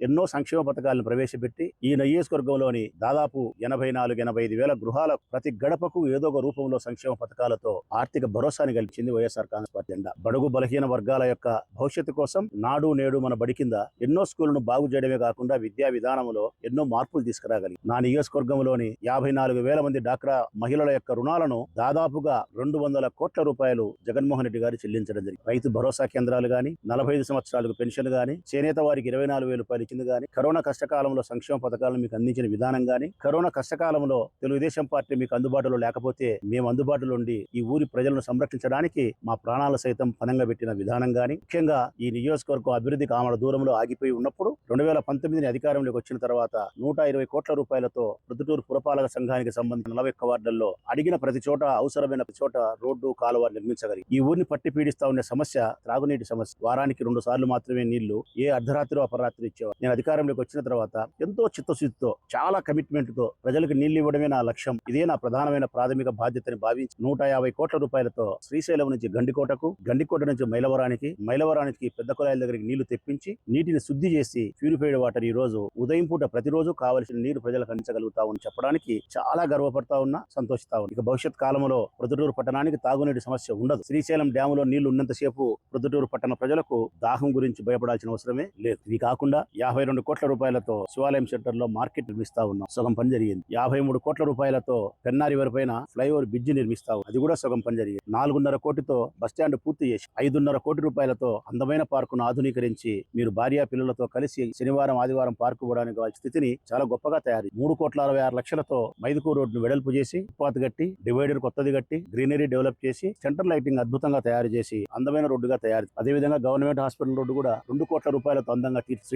ఎన్నో సంక్షేమ పథకాలను ప్రవేశపెట్టి ఈ నియోజకవర్గంలోని దాదాపు ఎనభై నాలుగు ఎనభై ఐదు వేల గృహాల ప్రతి గడపకు ఏదో ఒక రూపంలో సంక్షేమ పథకాలతో ఆర్థిక భరోసాని కల్పించింది వైఎస్ఆర్ కాంగ్రెస్ పార్టీ జెండా బడుగు బలహీన వర్గాల యొక్క భవిష్యత్తు కోసం నాడు నేడు మన బడి కింద ఎన్నో స్కూళ్ళను బాగు చేయడమే కాకుండా విద్యా విధానంలో ఎన్నో మార్పులు తీసుకురాగలి నా నియోజకవర్గంలోని యాభై నాలుగు వేల మంది డాక్రా మహిళల యొక్క రుణాలను దాదాపుగా రెండు వందల కోట్ల రూపాయలు జగన్మోహన్ రెడ్డి గారు చెల్లించడం జరిగింది. రైతు భరోసా కేంద్రాలు గాని నలభై ఐదు సంవత్సరాలకు పెన్షన్ గాని చేనేత వారికి ఇరవై నాలుగు వేల రూపాయలు ఇచ్చింది కానీ కరోనా కష్టకాలంలో సంక్షేమ పథకాలను మీకు అందించిన విధానం కానీ కరోనా కష్టకాలంలో తెలుగుదేశం పార్టీ మీకు అందుబాటులో లేకపోతే మేము అందుబాటులో ఉండి ఈ ఊరి ప్రజలను సంరక్షించడానికి మా ప్రాణాలు సైతం పనంగా పెట్టిన విధానం కానీ ముఖ్యంగా ఈ నియోజకవర్గం అభివృద్ధికి కామల దూరంలో ఆగిపోయి ఉన్నప్పుడు రెండు వేల పంతొమ్మిదిని అధికారంలోకి వచ్చిన తర్వాత నూట ఇరవై కోట్ల రూపాయలతో ప్రొద్దుటూరు పురపాలక సంఘానికి సంబంధించిన నలభై ఒక్క వార్డుల్లో అడిగిన ప్రతి చోట అవసరమైన ప్రతి చోట రోడ్డు కాలువ నిర్మించగలిగి ఈ ఊరిని పట్టి పీడిస్తా ఉండే సమస్య త్రాగునీటి సమస్య వారానికి రెండు సార్లు మాత్రమే నీళ్ళు ఏ అర్ధరాత్రి అపరాత్రి ఇచ్చేవారు. నేను అధికారంలోకి వచ్చిన తర్వాత ఎంతో చిత్తశుద్ధితో చాలా కమిట్మెంట్తో ప్రజలకు నీళ్ళు ఇవ్వడమే నా లక్ష్యం. ఇదే నా ప్రధానమైన ప్రాథమిక బాధ్యతని భావించి నూట యాభై కోట్ల రూపాయలతో శ్రీశైలం నుంచి గండికోటకు గండికోట నుంచి మైలవరానికి మైలవరానికి పెద్ద కుళాయిల దగ్గరికి నీళ్ళు తెప్పించి నీటిని శుద్ధి చేసి ప్యూరిఫైడ్ వాటర్ ఈ రోజు ఉదయం పూట ప్రతిరోజు కావలసిన నీరు ప్రజలకు అందించగలుగుతా అని చెప్పడానికి చాలా గర్వపడతా ఉన్నా సంతోషిస్తా ఉన్నా. ఇక భవిష్యత్ కాలంలో ప్రొద్దుటూరు పట్టణానికి తాగునీటి సమస్య ఉండదు. శ్రీశైలం డ్యాములో నీళ్ళు ఉన్నంతసేపు ప్రొద్దుటూరు పట్టణ ప్రజలకు దాహం గురించి భయపడాల్సిన అవసరమే లేదు. ఇది కాకుండా యాభై రెండు కోట్ల రూపాయలతో శివాలయం సెంటర్లో మార్కెట్ నిర్మిస్తా ఉన్నాం. సగం పని జరిగింది. యాభై మూడు కోట్ల రూపాయలతో పెన్నారి వరి పైన ఫ్లైఓవర్ బ్రిడ్జ్ నిర్మిస్తా. అది కూడా సగం పని జరిగింది. నాలుగున్నర కోటితో బస్టాండ్ పూర్తి చేసి ఐదున్నర కోటి రూపాయలతో అందమైన పార్కును ఆధునీకరించి మీరు భార్య పిల్లలతో కలిసి శనివారం ఆదివారం పార్కు పోవడానికి స్థితిని చాలా గొప్పగా తయారు మూడు కోట్ల అరవై ఆరు లక్షలతో మైదుకూరు రోడ్డు వెడల్పు చేసి ఫుట్పాత్ కట్టి డివైడర్ కొత్తది కట్టి గ్రీనరీ డెవలప్ చేసి సెంటర్ లైటింగ్ అద్భుతంగా తయారు చేసి అందమైన రోడ్డుగా తయారు అదేవిధంగా గవర్నమెంట్ హాస్పిటల్ రోడ్డు కూడా రెండు కోట్ల రూపాయలతో అందంగా తీర్చి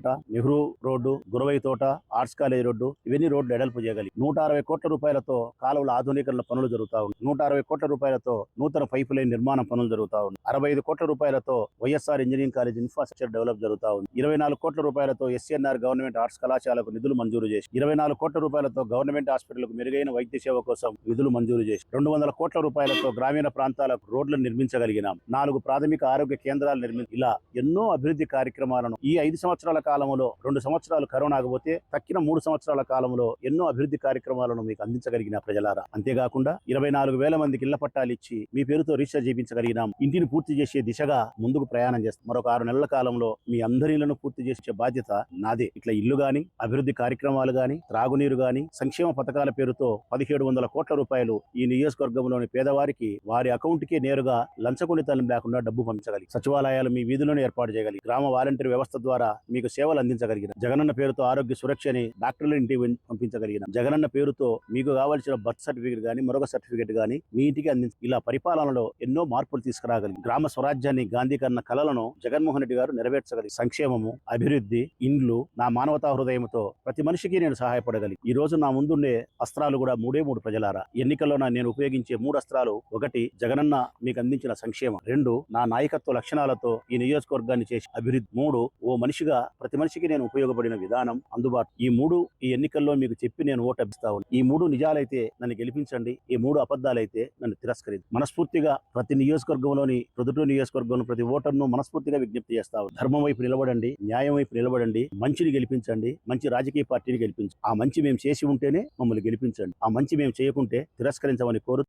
పేట Nehru road Guravai Thota arts college road ఇవన్నీ రోడ్లు ఎడల్పు చేయగలి నూట అరవై కోట్ల రూపాయలతో కాలువల ఆధునీకరణ పనులు జరుగుతా ఉన్నాయి. నూట అరవై కోట్ల రూపాయలతో నూతన పైపు లైన్ నిర్మాణం పనులు జరుగుతా ఉన్నాయి. అరవై ఐదు కోట్ల రూపాయలతో YSR engineering college infrastructure develop జరుగుతా ఉంది. ఇరవై నాలుగు కోట్ల రూపాయలతో ఎస్ఎన్ఆర్ గవర్నమెంట్ ఆర్ట్స్ కళాశాలకు నిధులు మంజూరు చేసి ఇరవై నాలుగు కోట్ల రూపాయలతో గవర్నమెంట్ హాస్పిటల్కు మెరుగైన వైద్య సేవ కోసం నిధులు మంజూరు చేసి రెండు వందల కోట్ల రూపాయలతో గ్రామీణ ప్రాంతాలకు రోడ్లను నిర్మించగలిగినాం. నాలుగు ప్రాథమిక ఆరోగ్య కేంద్రాలు నిర్మించి ఇలా ఎన్నో అభివృద్ధి కార్యక్రమాలను ఈ ఐదు సంవత్సరాల కాలంలో రెండు సంవత్సరాలు కరోనా ఆగబోతే తక్కిన మూడు సంవత్సరాల కాలంలో ఎన్నో అభివృద్ధి కార్యక్రమాలను మీకు అందించగలిగిన ప్రజలారా. అంతేకాకుండా ఇరవై నాలుగు వేల మందికి ఇళ్ళ పట్టాలు ఇచ్చి మీ పేరుతో రిజిస్టర్ చేయించగలిగినాం. ఇంటిని పూర్తి చేసే దిశగా ముందుకు ప్రయాణం చేస్తాం. మరొక ఆరు నెలల కాలంలో మీ అందరి ఇళ్ళను పూర్తి చేసే బాధ్యత నాదే. ఇట్లా ఇల్లు గాని అభివృద్ధి కార్యక్రమాలు గాని త్రాగునీరు గాని సంక్షేమ పథకాల పేరుతో పదిహేడు వందల కోట్ల రూపాయలు ఈ నియోజకవర్గంలోని పేదవారికి వారి అకౌంట్కి నేరుగా లంచగొండితనం లేకుండా డబ్బు పంపించగలిగి సచివాలయాలు మీ వీధిలోనే ఏర్పాటు చేయగలిగి గ్రామ వాలంటీర్ వ్యవస్థ ద్వారా మీకు సేవలు అందించగలిగిన. జగనన్న పేరుతో ఆరోగ్య సురక్షని డాక్టర్ల ఇంటికి పంపించగలిగిన. జగనన్న పేరుతో మీకు కావాల్సిన బర్త్ సర్టిఫికేట్ గానీ మరొక సర్టిఫికేట్ గానీ మీ ఇంటికి అందించ ఇలా పరిపాలనలో ఎన్నో మార్పులు తీసుకురాగలిగి. గ్రామ స్వరాజ్యాన్ని గాంధీకరణ కలలను జగన్మోహన్ రెడ్డి గారు నెరవేర్చగలిగి. సంక్షేమము అభివృద్ధి ఇండ్లు నా మానవతా హృదయంతో ప్రతి మనిషికి నేను సహాయపడగలి. ఈ రోజు నా ముందుండే అస్త్రాలు కూడా మూడే మూడు ప్రజలారా. ఎన్నికల్లో నేను ఉపయోగించే మూడు అస్త్రాలు ఒకటి జగనన్న మీకు అందించిన సంక్షేమం. రెండు నా నాయకత్వ లక్షణాలతో ఈ నియోజకవర్గాన్ని చేసి అభివృద్ధి. మూడు ఓ మనిషిగా ప్రతి మనిషికి నేను ఉపయోగపడిన విధానం అందుబాటు. ఈ మూడు ఈ ఎన్నికల్లో మీకు చెప్పి నేను ఓటు అభిస్తా ఈ మూడు నిజాలైతే నన్ను గెలిపించండి. ఈ మూడు అబద్ధాలైతే నన్ను తిరస్కరించండి మనస్ఫూర్తిగా ప్రతి నియోజకవర్గంలోని ప్రొద్దుటూరు నియోజకవర్గంలో ప్రతి ఓటర్ను మనస్ఫూర్తిగా విజ్ఞప్తి చేస్తా ధర్మం వైపు నిలబడండి న్యాయం వైపు నిలబడండి మంచిని గెలిపించండి మంచి రాజకీయ పార్టీని గెలిపించండి ఆ మంచి మేము చేసి ఉంటేనే మమ్మల్ని గెలిపించండి. ఆ మంచి మేము చేయకుంటే తిరస్కరించమని కోరు